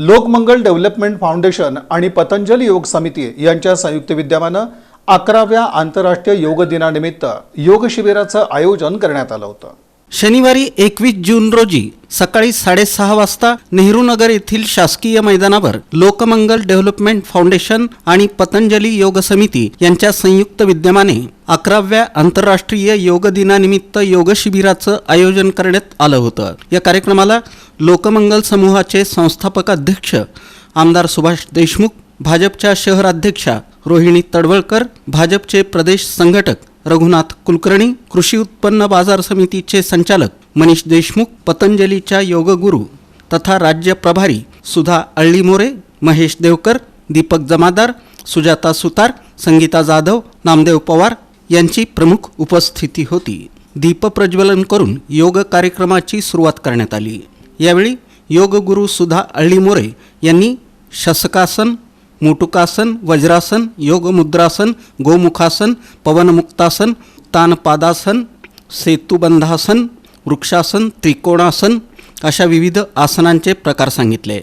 Lokmangal development foundation आणि पतंजली योग समिती यांच्या संयुक्त विद्यमानं अकराव्या आंतरराष्ट्रीय योग दिनानिमित्त योग शिबिराचं आयोजन करण्यात आलं होतं. शनिवारी एकवीस जून रोजी सकाळी साडेसहा वाजता नेहरू नगर येथील शासकीय मैदानावर लोकमंगल डेव्हलपमेंट फाउंडेशन आणि पतंजली योग समिती यांच्या संयुक्त विद्यमाने अकराव्या आंतरराष्ट्रीय योग दिनानिमित्त योग शिबिराचं आयोजन करण्यात आलं होतं. या कार्यक्रमाला लोकमंगल समूहाचे संस्थापक अध्यक्ष आमदार सुभाष देशमुख भाजपच्या शहराध्यक्षा रोहिणी तडवळकर भाजपचे प्रदेश संघटक रघुनाथ कुलकर्णी कृषी उत्पन्न बाजार समितीचे संचालक मनीष देशमुख पतंजलीच्या योगगुरू तथा राज्य प्रभारी सुधा अळ्ळीमोरे महेश देवकर दीपक जमादार सुजाता सुतार संगीता जाधव नामदेव पवार यांची प्रमुख उपस्थिती होती. दीपप्रज्वलन करून योग कार्यक्रमाची सुरुवात करण्यात आली. यावेळी योगगुरू सुधा अळ्ळीमोरे यांनी शसकासन मुटुकासन वज्रासन योगमुद्रासन गोमुखासन पवनमुक्तासन तानपादासन सेतुबंधासन वृक्षासन त्रिकोणासन अशा विविध आसनांचे प्रकार सांगितले.